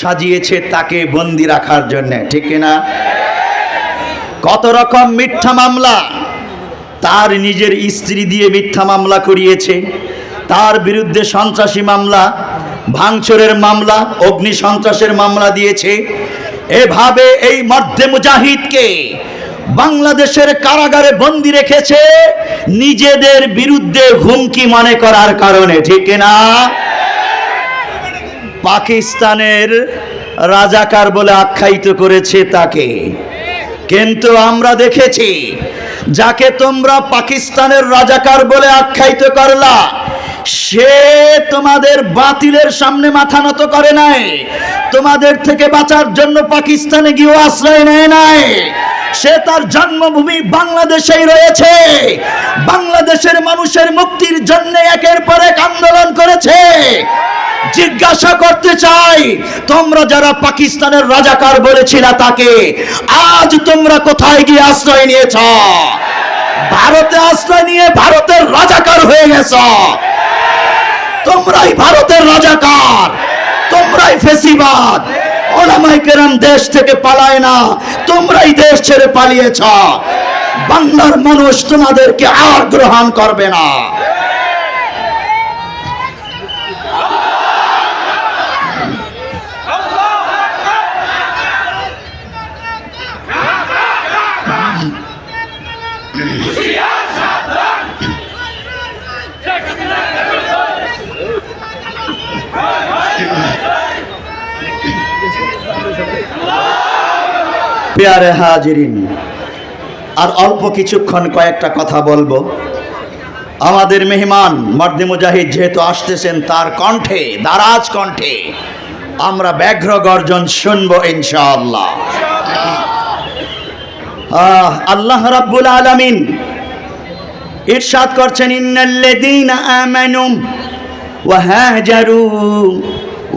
সাজিয়েছে তাকে বন্দি রাখার জন্য, ঠিক না কত রকম মিথ্যা মামলা? তার নিজের স্ত্রী দিয়ে মিথ্যা মামলা করিয়েছে, তার বিরুদ্ধে সন্ত্রাসী মামলা, ভাঙচুরের মামলা, অগ্নি সন্ত্রাসের মামলা দিয়েছে। এভাবে এই মধ্যে মুজাহিদকে বাংলাদেশের কারাগারে বন্দি রেখেছে, নিজেদের বিরুদ্ধে হুমকি মনে করার কারণে, ঠিক না পাকিস্তানের রাজাকার বলে আখ্যায়িত করেছে তাকে। কিন্তু আমরা দেখেছি, যাকে তোমরা পাকিস্তানের রাজাকার বলে আখ্যায়িত করলা, সে তোমাদের বাতিলের সামনে মাথা নত করে নাই। তোমাদের থেকে বাঁচার জন্য পাকিস্তানে গিয়ে আশ্রয় নেয় নাই। সে তার জন্মভূমি বাংলাদেশেই রয়েছে। বাংলাদেশের মানুষের মুক্তির জন্য একের পর এক আন্দোলন করেছে। জিজ্ঞাসা করতে চাই, তোমরা যারা পাকিস্তানের রাজাকার বলেছিল তাকে, আজ তোমরা কোথায় গিয়ে আশ্রয় নিয়েছ? ভারতে আশ্রয় নিয়ে ভারতের রাজাকার হয়ে গেছ। তোমরাই ভারতের রাজাকার, তোমরাই ফেসিবাদ। ওলামাই কেরাম দেশ থেকে পালায় না, তোমরাই দেশ ছেড়ে পালিয়েছ। বাংলার মানুষ তোমাদেরকে আর গ্রহণ করবে না। পেয়ারে হাজিরিন। আর অল্প কিছুক্ষণ কয়েকটা কথা বলব। আমাদের মেহমান মর্দে মুজাহিদ যেহেতু আসতেছেন, তার কণ্ঠে, দারাজ কণ্ঠে আমরা ব্যাঘ্র গর্জন শুনব ইনশাআল্লাহ। আল্লাহ রাব্বুল আলামিন ইরশাদ করছেন, ইন্নাল্লাযীনা আমানু ওয়া হাজারু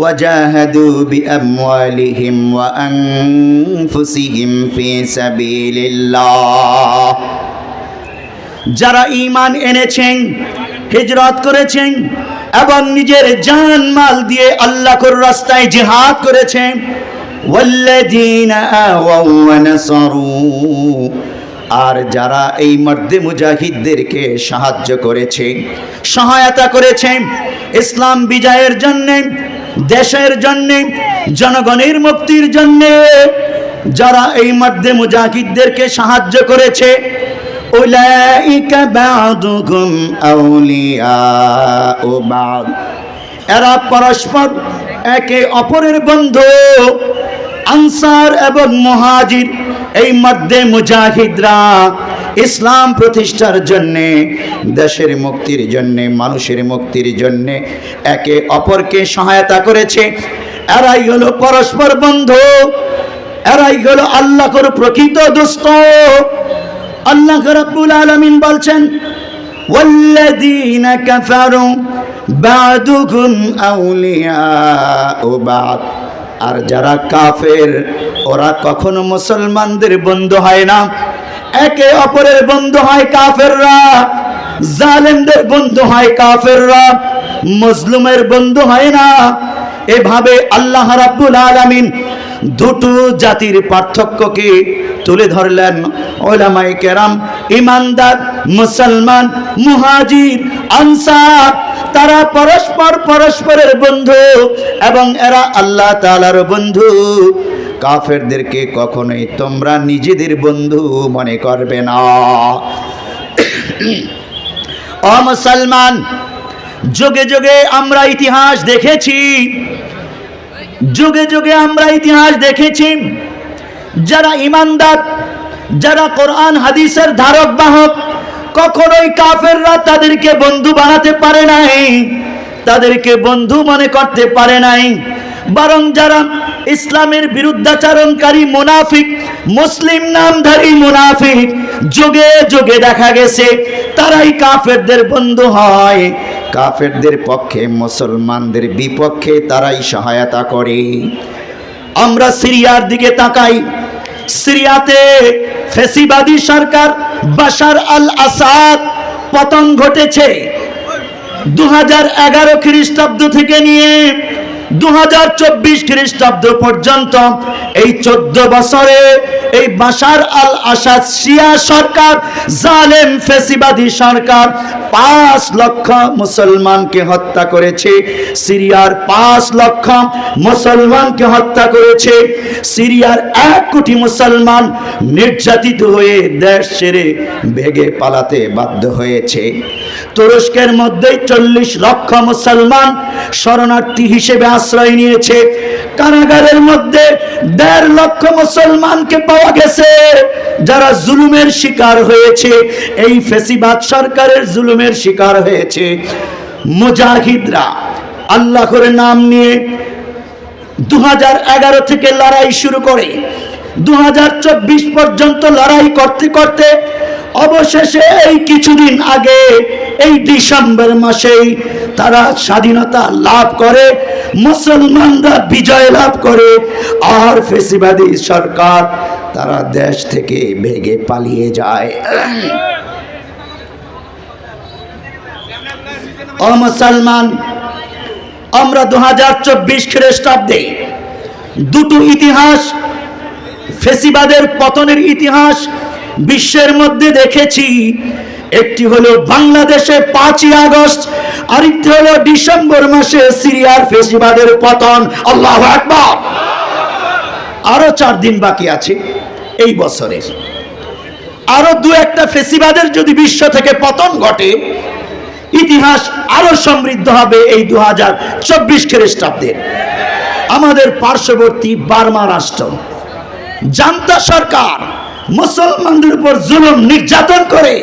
وجاهدوا بأموالهم وأنفسهم في سبيل الله যারা ঈমান এনেছেন হিজরত করেছেন এবং নিজের জান মাল দিয়ে আল্লাহর রাস্তায় জিহাদ করেছেন ওয়াল্লাযীনা আওয়াও ওয়া নাসারু আর যারা এই মর্দে মুজাহিদদেরকে সাহায্য করেছে সহায়তা করেছে ইসলাম বিজয়ের জন্যে দেশের জন্যে, জনগণের মুক্তির জন্যে যারা এই মধ্যে মুজাহিদদেরকে সাহায্য করেছে এরা পরস্পর একে অপরের বন্ধু, আনসার এবং মুহাজির। এই মধ্যে মুজাহিদরা ইসলাম প্রতিষ্ঠার জন্যে দেশের মুক্তির জন্যে মানুষের মুক্তির জন্যে একে অপরকে সহায়তা করেছে এরাই হলো পরস্পর বন্ধু এরাই হলো আল্লাহর প্রকৃত দুস্থ আল্লাহ রাব্বুল আলামিন বলছেন والذين كفروا بعضهم أولياء بعض আর যারা কাফের, ওরা কখনো মুসলমানদের বন্ধু হয় না। একে অপরের বন্ধু হয় কাফেররা, জালেমদের বন্ধু হয় কাফেররা মজলুমের বন্ধু হয় না। এভাবে আল্লাহ রাব্বুল আলামিন দুটো জাতির পার্থক্যকে তুলে ধরলেন ওলামাই কেরাম, ইমানদার, মুসলমান, মুহাজির, আনসার, তারা পরস্পর পরস্পরের বন্ধু এবং এরা আল্লাহ তাআলার বন্ধু। কাফেরদেরকে কখনোই তোমরা নিজেদের বন্ধু মনে করবে না। ও মুসলমান যুগে যুগে আমরা ইতিহাস দেখেছি। যুগে যুগে আমরা ইতিহাস দেখেছি। যারা ইমানদার যারা কোরআন, হাদিসের ধারক, বাহক, কখনোই কাফেররা তাদেরকে বন্ধু বানাতে পারে নাই, তাদেরকে বন্ধু মনে করতে পারে নাই। বরং যারা ইসলামের বিরুদ্ধাচারণকারী মুনাফিক, মুসলিম নামধারী মুনাফিক, যুগে যুগে দেখা গেছে, তারাই কাফেরদের বন্ধু হয়। কাফেরদের পক্ষে, মুসলমানদের বিপক্ষে তারাই সহায়তা করে। আমরা সিরিয়ার দিকে তাকাই সিরিয়াতে ফেসিবাদী সরকার বাশার আল আসাদ পতন ঘটেছে। দু হাজার এগারো খ্রিস্টাব্দ থেকে নিয়ে দু হাজার চব্বিশ খ্রিস্টাব্দ পর্যন্ত এই চোদ্দ বছরে এই বাশার আল আসাদ শিয়া সরকার, জালেম ফেসিবাদী সরকার, পাঁচ লক্ষ মুসলমানকে হত্যা করেছে। সিরিয়ার পাঁচ লক্ষ মুসলমানকে হত্যা করেছে। সিরিয়ার এক কোটি মুসলমান নির্যাতিত হয়ে দেশ ছেড়ে ভেগে পালাতে বাধ্য হয়েছে। তুরস্কের মধ্যেই চল্লিশ লক্ষ মুসলমান শরণার্থী হিসেবে আশ্রয় নিয়েছে। কারাগারের মধ্যে দেড় লক্ষ মুসলমানকে পাওয়া গেছে। যারা জুলুমের শিকার হয়েছে, এই ফেসিবাদ সরকারের জুলুমের শিকার হয়েছে। মুজাহিদরা আল্লাহ করে নাম নিয়ে দু হাজার এগারো থেকে লড়াই শুরু করে দু হাজার চব্বিশ পর্যন্ত লড়াই করতে করতে অবশেষে এই কিছুদিন আগে, এই ডিসেম্বর মাসেই তারা স্বাধীনতা লাভ করে, মুসলমানরা বিজয় লাভ করে, আর ফেসিবাদী সরকার তারা দেশ থেকে ভেগে পালিয়ে যায়। মুসলমান, আমরা দু হাজার চব্বিশ খ্রিস্টাব্দে দুটো ইতিহাস, ফেসিবাদের পতনের ইতিহাস বিশ্বের মধ্যে দেখেছি। একটি হলো বাংলাদেশে পাঁচই আগস্ট, আরেকটি হলো ডিসেম্বর মাসে সিরিয়ার ফেসিবাদের পতন। আল্লাহ আকবার। আরও চার দিন বাকি আছে এই বছরে। আরও দু একটা ফেসিবাদের যদি বিশ্ব থেকে পতন ঘটে, ইতিহাস আরও সমৃদ্ধ হবে এই দু হাজার চব্বিশ খ্রিস্টাব্দের। আমাদের পার্শ্ববর্তী বার্মা রাষ্ট্র, জান্তা সরকার মুসলমানদের উপর জুলুম নির্যাতন করে।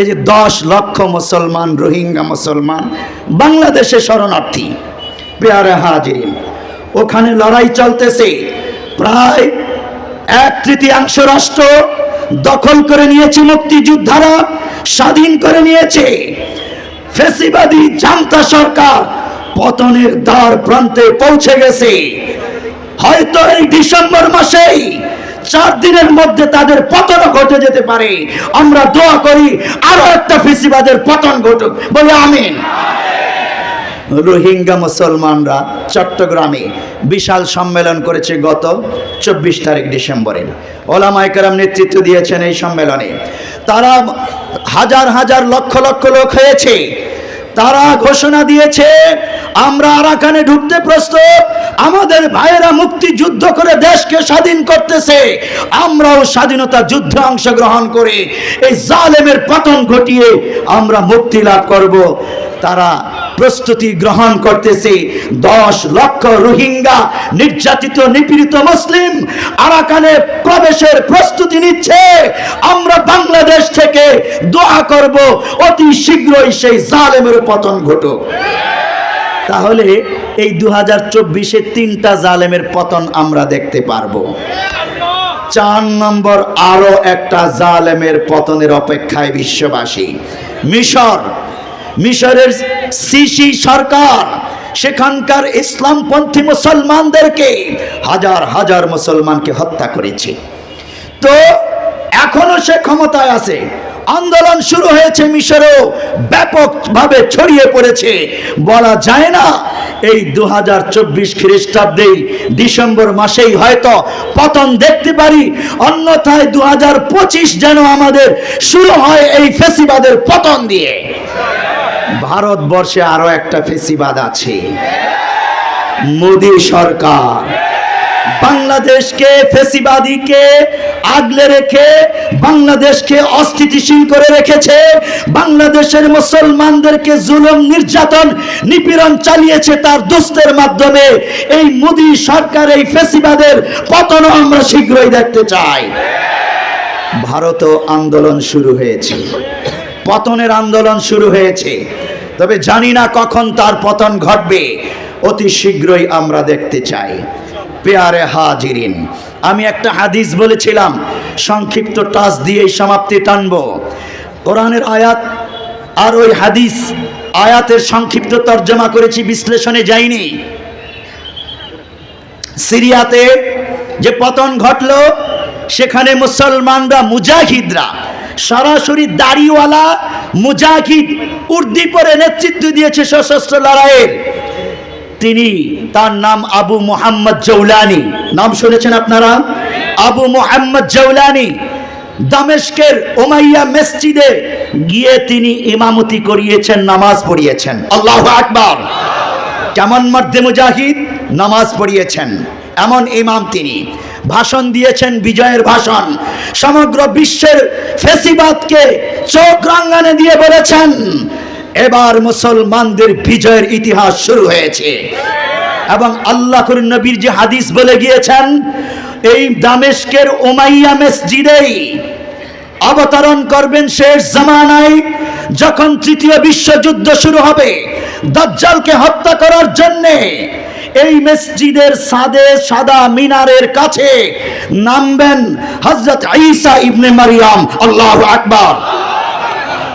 এই যে দশ লক্ষ মুসলমান, রোহিঙ্গা মুসলমান, বাংলাদেশে শরণার্থী। পেয়ারে হাজিরিন, ওখানে লড়াই চলতেছে। প্রায় এক তৃতীয়াংশ রাষ্ট্র দখল করে নিয়েছে মুক্তিযোদ্ধারা, স্বাধীন করে নিয়েছে। ফেসিবাদী জান্তা সরকার পতনের দ্বার প্রান্তে পৌঁছে গেছে। হয়তো এই ডিসেম্বর মাসেই চার দিনের মধ্যে তাদের পতন ঘটে যেতে পারে। আমরা দোয়া করি, আরও একটা ফেসিবাদের পতন ঘটুক। বলে আমিন। রোহিঙ্গা মুসলমানরা চট্টগ্রামে বিশাল সম্মেলন করেছে গত চব্বিশ তারিখ ডিসেম্বরে। ওলামাইকারাম নেতৃত্ব দিয়েছেন এই সম্মেলনে। তারা হাজার হাজার লক্ষ লক্ষ লোক হয়েছে। তারা ঘোষণা দিয়েছে, আমরা আরাকানে ঢুকতে প্রস্তুত, আমাদের ভাইয়েরা মুক্তি যুদ্ধ করে দেশকে স্বাধীন করতেছে, আমরাও স্বাধীনতা যুদ্ধে অংশগ্রহণ করে, এই জালেমের পতন ঘটিয়ে আমরা মুক্তি লাভ করব। তারা প্রস্তুতি গ্রহণ করতেছে। দশ লক্ষ রোহিঙ্গা, নির্যাতিত, নিপীড়িত মুসলিম আরাকানে প্রবেশের প্রস্তুতি নিচ্ছে। আমরা বাংলাদেশ থেকে দোয়া করব, অতি শীঘ্রই সেই জালেমের পতন ঘটুক। তাহলে এই দু হাজার চব্বিশে তিনটা জালেমের পতন আমরা দেখতে পারব। চার নম্বর আরও একটা জালেমের পতনের অপেক্ষায় বিশ্ববাসী। মিশর মিশরের সিসি সরকার, সেখানকার ইসলামপন্থী মুসলমানদেরকে হাজার হাজার মুসলমানকে হত্যা করেছে। তো এখনও সে ক্ষমতায় আছে। আন্দোলন শুরু হয়েছে মিশরেও ব্যাপকভাবে ছড়িয়ে পড়েছে। বলা যায় না, এই দু হাজার চব্বিশ খ্রিস্টাব্দেই ডিসেম্বর মাসেই হয়তো পতন দেখতে পারি, অন্যথায় দু হাজার পঁচিশ যেন আমাদের শুরু হয় এই ফেসিবাদের পতন দিয়ে। ভারতবর্ষে আরও একটা ফেসিবাদ আছে। মোদী সরকার বাংলাদেশকে ফেসিবাদীকে আগলে রেখে বাংলাদেশকে অস্থিতিশীল করে রেখেছে। বাংলাদেশের মুসলমানদেরকে জুলুম, নির্যাতন, নিপীড়ন চালিয়েছে তার দুস্তের মাধ্যমে। এই মোদী সরকার এই ফেসিবাদের পতন আমরা শীঘ্রই দেখতে চাই। ভারতও আন্দোলন শুরু হয়েছে। পতনের আন্দোলন শুরু হয়েছে। তবে জানি না কখন তার পতন ঘটবে। অতি শীঘ্রই আমরা দেখতে চাই। পেয়ারে হাজিরিন, আমি একটা হাদিস বলেছিলাম, সংক্ষিপ্ত টাচ দিয়েই সমাপ্তি টানব। কোরআনের আয়াত আর ওই হাদিস আয়াতের সংক্ষিপ্ত তর্জমা করেছি, বিশ্লেষণে যাইনি। সিরিয়াতে যে পতন ঘটলো, সেখানে মুসলমানরা মুজাহিদরা সরাসরি দাড়িওয়ালা মুজাহিদ উর্দি পরে নেতৃত্ব দিয়েছে সশস্ত্র লড়াইয়ের। তিনি তার নাম আবু মোহাম্মদ জৌলানি নাম শুনেছেন আপনারা? আবু মোহাম্মদ জৌলানি দামেস্কের ওমাইয়া মসজিদে গিয়ে তিনি ইমামতি করিয়েছেন, নামাজ পড়িয়েছেন। আল্লাহ আকবার। কেমন মর্দে মুজাহিদ? নামাজ পড়িয়েছেন। এমন ইমাম তিনি। ভাষণ দিয়েছেন বিজয়ের ভাষণ। সমগ্র বিশ্বের ফেসিবাদকে চোখ রাঙ্গানে দিয়ে বলেছেন, এবার মুসলমানদের বিজয়ের ইতিহাস শুরু হয়েছে। এবং আল্লাহ নবীর যে হাদিস বলে গিয়েছেন, এই দামেস্কের ওমাইয়া মসজিদেই অবতরণ করবেন শেষ জামানায়, যখন তৃতীয় বিশ্বযুদ্ধ শুরু হবে, দাজ্জালকে হত্যা করার জন্যে এই মসজিদের সাদে সাদা মিনারের কাছে নামবেন হজরত ঈসা ইবনে মারিয়াম, আল্লাহু আকবার।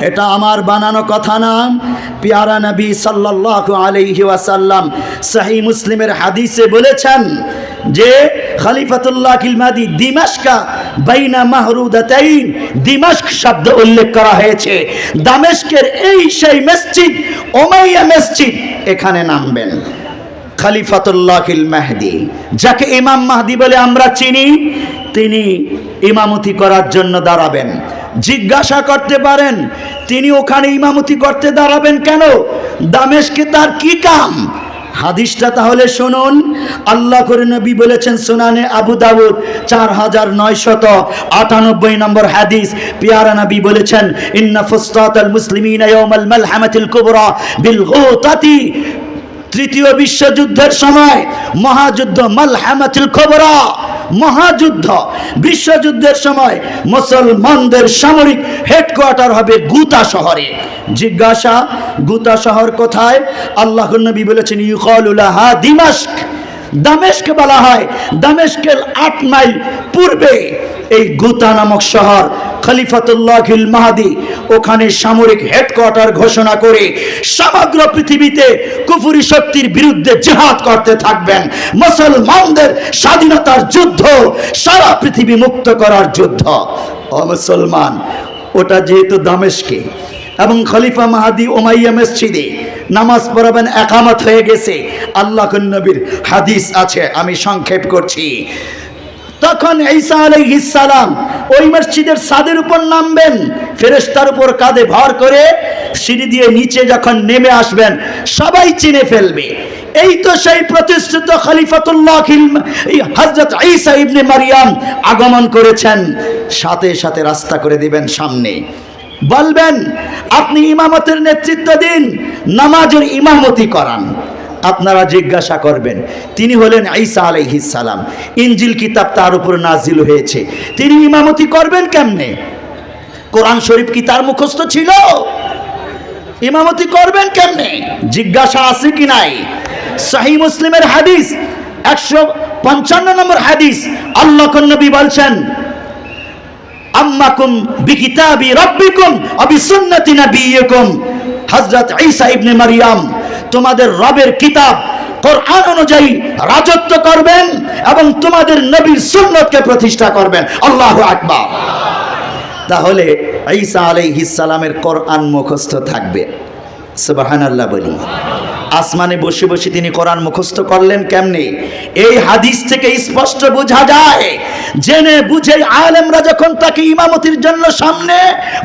এটা আমার বানানো কথা না। পিয়ারা নবী সাল্লাল্লাহু আলাইহি ওয়াসাল্লাম সহি মুসলিমের হাদিসে বলেছেন যে, খলিফাতুল্লাহ কিলমাদি দিমাশকা বাইনা মাহরুদাতাইন। দিমাশক শব্দ উল্লেখ করা হয়েছে। দামেস্কের এই সেই মসজিদ ওমাইয়া মসজিদ, এখানে নামবেন। খলিফাতুল্লাহিল মাহদি। যাকে ইমাম মাহদি বলে আমরা চিনি, তিনি ইমামতি করার জন্য দাঁড়াবেন। জিজ্ঞাসা করতে পারেন, তিনি ওখানে ইমামতি করতে দাঁড়াবেন কেন? দামেশকে তার কি কাম? হাদিসটা তাহলে শুনুন, আল্লাহ করে নবী বলেছেন সুনানে আবু দাউদ, চার হাজার নয়শত আটানব্বই নম্বর হাদিস। পিয়ারা নবী বলেছেন, ইন্না ফুস্তাত মুসলিমিন বিল তৃতীয় বিশ্বযুদ্ধের সময় মহাযুদ্ধ মালহামাতিল খবরা মহাযুদ্ধ। বিশ্বযুদ্ধের সময় মুসলমানদের সামরিক হেডকোয়ার্টার হবে গুতা শহরে। জিজ্ঞাসা, গুতা শহর কোথায়? আল্লাহ নবী বলেছেন ইউকলুলাহা দিমাস্ক দামেস্ক বলা হয় দামেস্কের আট মাইল পূর্বে এই গুতা নামক শহর খলিফাতুল্লাহ মাহাদি ওখানে সামরিক হেডকোয়ার্টার ঘোষণা করে সমগ্র পৃথিবীতে কুফুরি শক্তির বিরুদ্ধে জেহাদ করতে থাকবেন। মুসলমানদের স্বাধীনতার যুদ্ধ, সারা পৃথিবী মুক্ত করার যুদ্ধ। ও মুসলমান, ওটা যেহেতু দামেশকে এবং খলিফা মাহাদি ওমাইয়া মসজিদে নামাজ পড়াবেন, একামত হয়ে গেছে। আল্লাহ নবীর হাদিস আছে, আমি সংক্ষেপ করছি। তখন ঈসা সালাম ওই মসজিদের ছাদের উপর নামবেন, ফেরেশতার উপর কাঁধে ভর করে সিঁড়ি দিয়ে নিচে যখন নেমে আসবেন, সবাই চিনে ফেলবে। এই তো সেই প্রতিষ্ঠিত খলিফাতুল্লাহ হজরত ঈসা ইবনে মারিয়াম আগমন করেছেন। সাথে সাথে রাস্তা করে দিবেন সামনে। বলবেন, আপনি ইমামতের নেতৃত্ব দিন, নামাজের ইমামতি করান। আপনারা জিজ্ঞাসা করবেন, তিনি হলেন ঈসা আলাইহিস সালাম। ইনজিল কিতাব তার উপর নাজিল হয়েছে। তিনি ইমামতি করবেন কেমনে? কোরআন শরীফ কি তার মুখস্থ ছিল? ইমামতি করবেন কেমনে? জিজ্ঞাসা আছে কি নাই? সহি মুসলিমের হাদিস, একশো পঞ্চান্ন নম্বর হাদিস আল্লাহ নবী বলছেন আম্মাকুম বিকিতাবি রাব্বিকুম আও বিসুন্নতি নাবিয়্যিকুম হযরত ঈসা ইবনে মারিয়াম, তোমাদের রবের কিতাব কোরআন অনুযায়ী রাজত্ব করবেন এবং তোমাদের নবীর সুন্নতকে প্রতিষ্ঠা করবেন। আল্লাহু আকবার। তাহলে ঈসা আলাইহিস সালামের কোরআন মুখস্থ থাকবে। সুবহানাল্লাহ বলি। আসমানে বসে বসে তিনি কোরআন মুখস্থ করলেন কেমনি? এই হাদিস থেকে স্পষ্ট বোঝা যায়, জেনে বুঝে আলেমরা যখন তাকে ইমামতির জন্য সামনে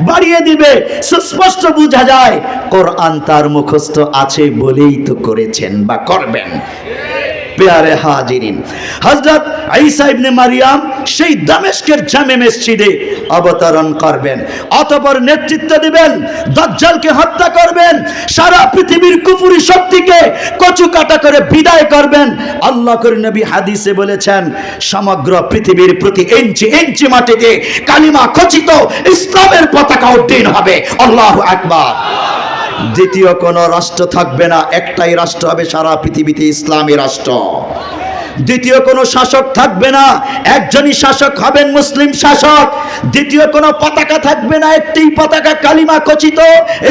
বাড়িয়ে দিবে, সুস্পষ্ট বোঝা যায়, কোরআন তার মুখস্থ আছে বলেই তো করেছেন বা করবেন। পেয়ারে হাজিরিন। হযরত ঈসা ইবনে মারিয়াম সেই দামেস্কের জামে মসজিদে অবতরণ করবেন, অতঃপর নেতৃত্ব দিবেন, দাজ্জালকে হত্যা করবেন, সারা পৃথিবীর কুফুরি শক্তিকে কচু কাটা করে বিদায় করবেন। আল্লাহ করে নবী হাদিসে বলেছেন, সমগ্র পৃথিবীর প্রতি ইঞ্চি ইঞ্চি মাটিতে কালিমা খচিত ইসলামের পতাকা উড্ডীন হবে। আল্লাহু আকবার। দ্বিতীয় কোনো রাষ্ট্র থাকবে না, একটাই রাষ্ট্র হবে সারা পৃথিবীতে ইসলামী রাষ্ট্র। দ্বিতীয় কোনো শাসক থাকবে না, একজনই শাসক হবেন মুসলিম শাসক। দ্বিতীয় কোনো পতাকা থাকবে না, একটি পতাকা কালিমা খচিত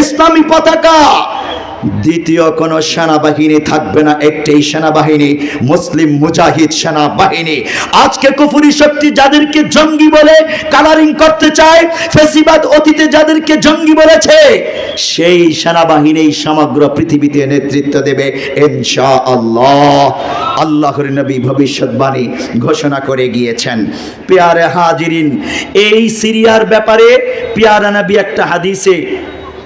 ইসলামী পতাকা। দ্বিতীয় কোনো সেনাবাহিনী থাকবে না, একটাই সেনাবাহিনী, মুসলিম মুজাহিদ সেনাবাহিনী। আজকে কুফুরি শক্তি যাদেরকে জঙ্গি বলে কালারিং করতে চায়, ফেসিবাদ অতীতে যাদেরকে জঙ্গি বলেছে, সেই সেনাবাহিনী সমগ্র পৃথিবীতে নেতৃত্ব দেবে ইনশা আল্লাহ আল্লাহর নবী ভবিষ্যৎবাণী ঘোষণা করে গিয়েছেন। পেয়ারে হাজিরিন, এই সিরিয়ার ব্যাপারে পেয়ারা নবী একটা হাদিসে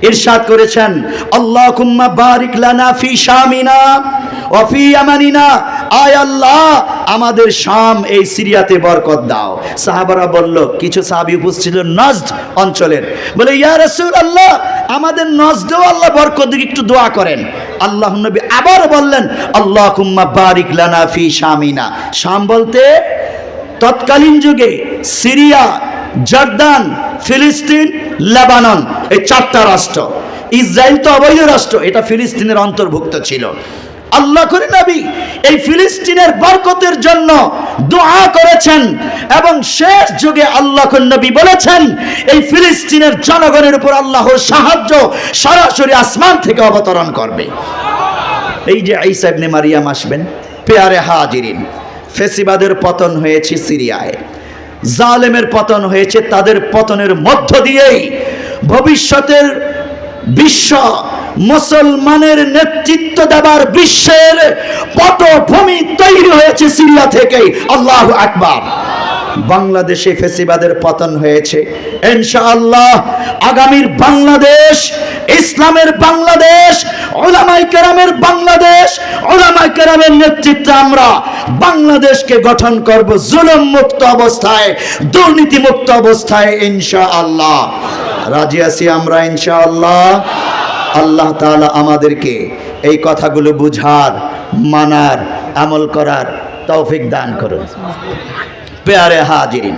ইরশাদ করেছেন, আল্লাহুম্মা বারিক লানা ফি শামিনা ওয়া ফি ইয়ামানিনা। আয় আল্লাহ, আমাদের শাম এই সিরিয়াতে বরকত দাও। সাহাবারা বলল, কিছু সাহাবী উপস্থিত নজদ অঞ্চলের। বলে, ইয়া রাসূলুল্লাহ, আমাদের নজদেও আল্লাহ বরকত দিকে একটু দোয়া করেন। আল্লাহ নবী আবার বললেন, আল্লাহুম্মা বারিক লানা ফি শামিনা। শাম বলতে, তৎকালীন যুগে সিরিয়া জর্দান, ফিলিস্তিন, লেবানন, এই চারটা রাষ্ট্র। ইসরায়েল তো অবৈধ রাষ্ট্র, এটা ফিলিস্তিনের অন্তর্ভুক্ত ছিল। আল্লাহ করে নবী এই ফিলিস্তিনের বরকতের জন্য দোয়া করেছেন এবং শেষ যুগে আল্লাহ নবী বলেছেন, এই ফিলিস্তিনের জনগণের উপর আল্লাহর সাহায্য সরাসরি আসমান থেকে অবতরণ করবে। এই যে ঈসা ইবনে মারিয়াম আসবেন, পেয়ারে হাজিরিন, ফেসিবাদের পতন হয়েছে সিরিয়ায়। জালেমের পতন হয়েছে, তাদের পতনের মধ্য দিয়েই ভবিষ্যতের বিশ্ব মুসলমানের নেতৃত্ব দেবার বিশ্বের পটভূমি তৈরি হয়েছে সিরিয়া থেকেই। আল্লাহ আকবার। বাংলাদেশে ফেসিবাদের পতন হয়েছে। ইনশাআল্লাহ আগামীর বাংলাদেশ, ইসলামের বাংলাদেশ ওলামাই কেরামের বাংলাদেশ ওলামাই কেরামের নেতৃত্বে আমরা বাংলাদেশকে গঠন করব জুলুম মুক্ত অবস্থায় দুর্নীতি মুক্ত অবস্থায় ইনশাআল্লাহ। রাজি আছি আমরা ইনশাআল্লাহ? আল্লাহ তাআলা আমাদেরকে এই কথাগুলো বুঝার, মানার, আমল করার তৌফিক দান করুন। পেয়ারে হাজিরিন।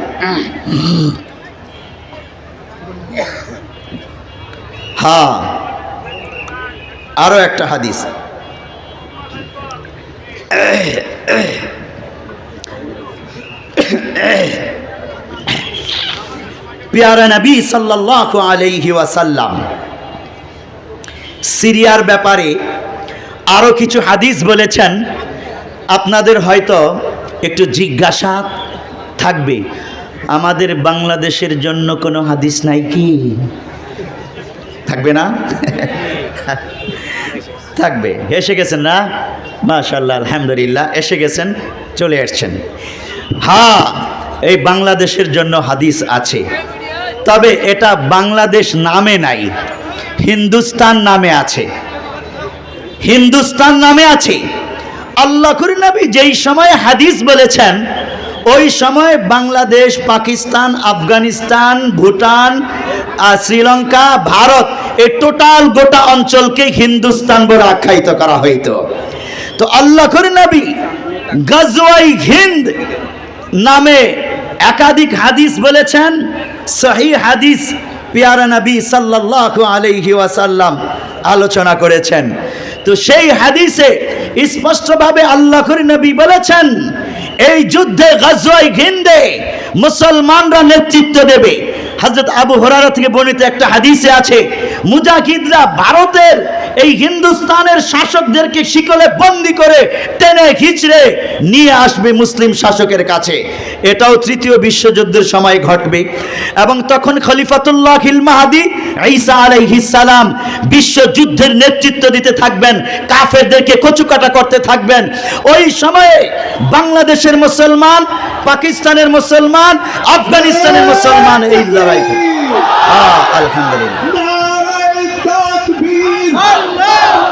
হ্যাঁ আরও একটা হাদিস। পেয়ারা নবী সাল্লাল্লাহু আলাইহি ওয়াসাল্লাম সিরিয়ার ব্যাপারে আরও কিছু হাদিস বলেছেন। আপনাদের হয়তো একটু জিজ্ঞাসা থাকবে। আমাদের বাংলাদেশের জন্য কোনো হাদিস নাই কি? থাকবে না? থাকবে। এসে গেছেন না? মাশাল্লাহ আলহামদুলিল্লাহ, এসে গেছেন, চলে আসছেন। হ্যাঁ এই বাংলাদেশের জন্য হাদিস আছে। তবে এটা বাংলাদেশ নামে নাই, হিন্দুস্তান নামে আছে। হিন্দুস্তান নামে আছে। আল্লাহ নবী যেই সময় হাদিস বলেছেন ওই সময় বাংলাদেশ, পাকিস্তান, আফগানিস্তান, ভুটান, আর শ্রীলঙ্কা, ভারত, এই টোটাল গোটা অঞ্চলকে হিন্দুস্তান বলে আখ্যায়িত করা হইতো। তো আল্লাহ করি নবী গজওয়াই হিন্দ নামে একাধিক হাদিস বলেছেন। সহি হাদিস পিয়ারা নবী সাল্লাল্লাহু আলাইহি ওয়াসাল্লাম আলোচনা করেছেন। তো সেই হাদিসে স্পষ্টভাবে আল্লাহ করি নবী বলেছেন এই যুদ্ধে গাজওয়াই ঘিন্দে মুসলমানরা নেতৃত্ব দেবে। হজরত আবু হরারা থেকে বর্ণিত একটা হাদিসে আছে মুজাহিদরা ভারতের এই হিন্দুস্তানের শাসকদেরকে শিকলে বন্দি করে টেনে খিচড়ে নিয়ে আসবে মুসলিম শাসকের কাছে। এটাও তৃতীয় বিশ্বযুদ্ধের সময় ঘটবে এবং তখন খলিফাতুল্লাহ খিল মাহাদি ঈসা সালাম বিশ্বযুদ্ধের নেতৃত্ব দিতে থাকবেন, কাফেরদেরকে কচুকাটা করতে থাকবেন। ওই সময়ে বাংলাদেশের মুসলমান, পাকিস্তানের মুসলমান, আফগানিস্তানের মুসলমান এই লড়াই আলহামদুলিল্লাহ। Allah!